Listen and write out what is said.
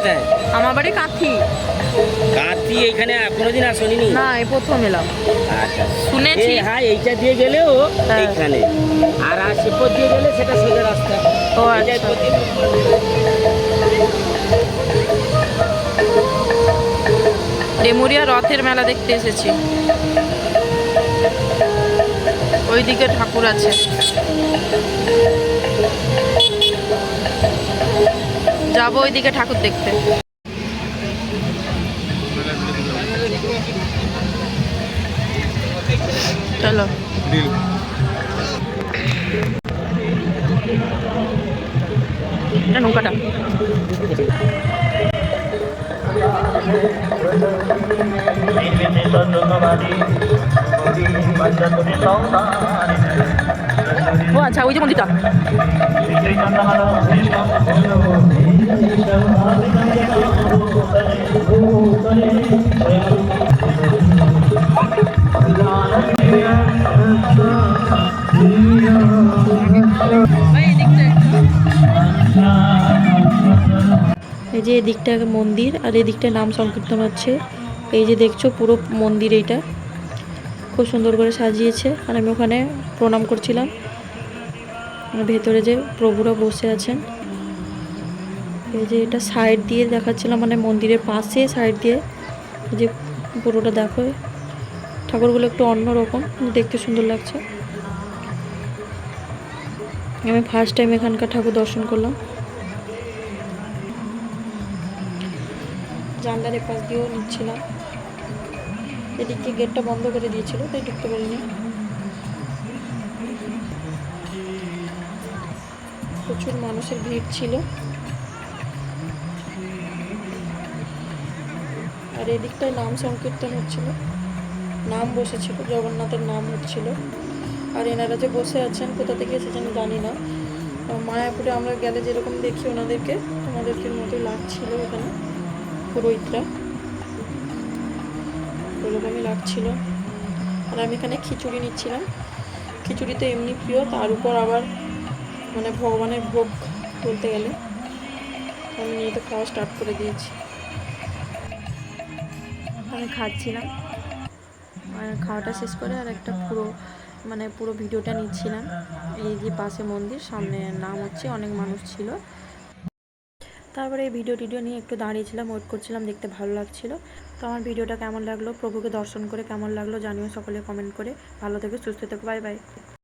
কোথায়? আমার বাড়ি কাঁথি। কাঁতি এখানে কোনোদিন আসনি? নি এই প্রথম এলাম। আচ্ছা। শুনেছি। হ্যাঁ এইটা দিয়ে গেলেও হ্যাঁ। এইখানে। আর সেপর দিয়ে গেলে সেটা সোজা রাস্তা। ও আচ্ছা। ডেমুরিয়া রথের মেলা দেখতে এসেছি। ওইদিকে ঠাকুর আছে। যাব ওইদিকে ঠাকুর দেখতে। চলো। নৌকাটা। ও আচ্ছা ওই যে মন্দিরটা। এই যে এদিকটা মন্দির আর এদিকটা নাম সংকীর্তন হচ্ছে। এই যে দেখছ পুরো মন্দির এইটা। খুব সুন্দর করে সাজিয়েছে। আর আমি ওখানে প্রণাম করছিলাম। ভেতরে যে প্রভুরা বসে আছেন। এই যে এটা সাইড দিয়ে দেখাচ্ছিলাম মানে মন্দিরের পাশে সাইড দিয়ে। যে পুরোটা দেখো, ঠাকুরগুলো একটু অন্যরকম, দেখতে সুন্দর লাগছে। আমি ফার্স্ট টাইম এখানকার ঠাকুর দর্শন করলাম। জানলার এপাশ দিয়েও নিচ্ছিলাম। এদিকে গেটটা বন্ধ করে দিয়েছিল, তাই ঢুকতে পারিনি। প্রচুর মানুষের ভিড় ছিল। আর এদিকটায় নাম সংকীর্তন হচ্ছিল। নাম বসেছিল, জগন্নাথের নাম হচ্ছিল। আর এনারা যে বসে আছেন, কোথা থেকে এসেছেন জানি না। মায়াপুরে আমরা গেলে যেরকম দেখি ওনাদেরকে ওনাদেরকে মতোই লাগছিল এখানে পুরোহিতরা। ওরকমই লাগছিল। আর আমি এখানে খিচুড়ি নিচ্ছিলাম। খিচুড়ি তো এমনি প্রিয়, তার উপর আবার মানে ভগবানের ভোগ বলতে গেলে। আমি নিয়ে তো খাওয়া স্টার্ট করে দিয়েছি। আমি খাচ্ছিলাম। আর খাওয়াটা শেষ করে আর একটা পুরো মানে পুরো ভিডিওটা নিচ্ছিলাম। এই যে পাশে মন্দির, সামনে নাম হচ্ছে অনেক মানুষ ছিল। তারপরে এই ভিডিও টিডিও নিয়ে একটু দাঁড়িয়েছিলাম, ওয়েট করছিলাম, দেখতে ভালো লাগছিল। তো আমার ভিডিওটা কেমন লাগল, প্রভুকে দর্শন করে কেমন লাগল জানিও সকলে কমেন্ট করে। ভালো থেকে, সুস্থ থেকো, বাই বাই।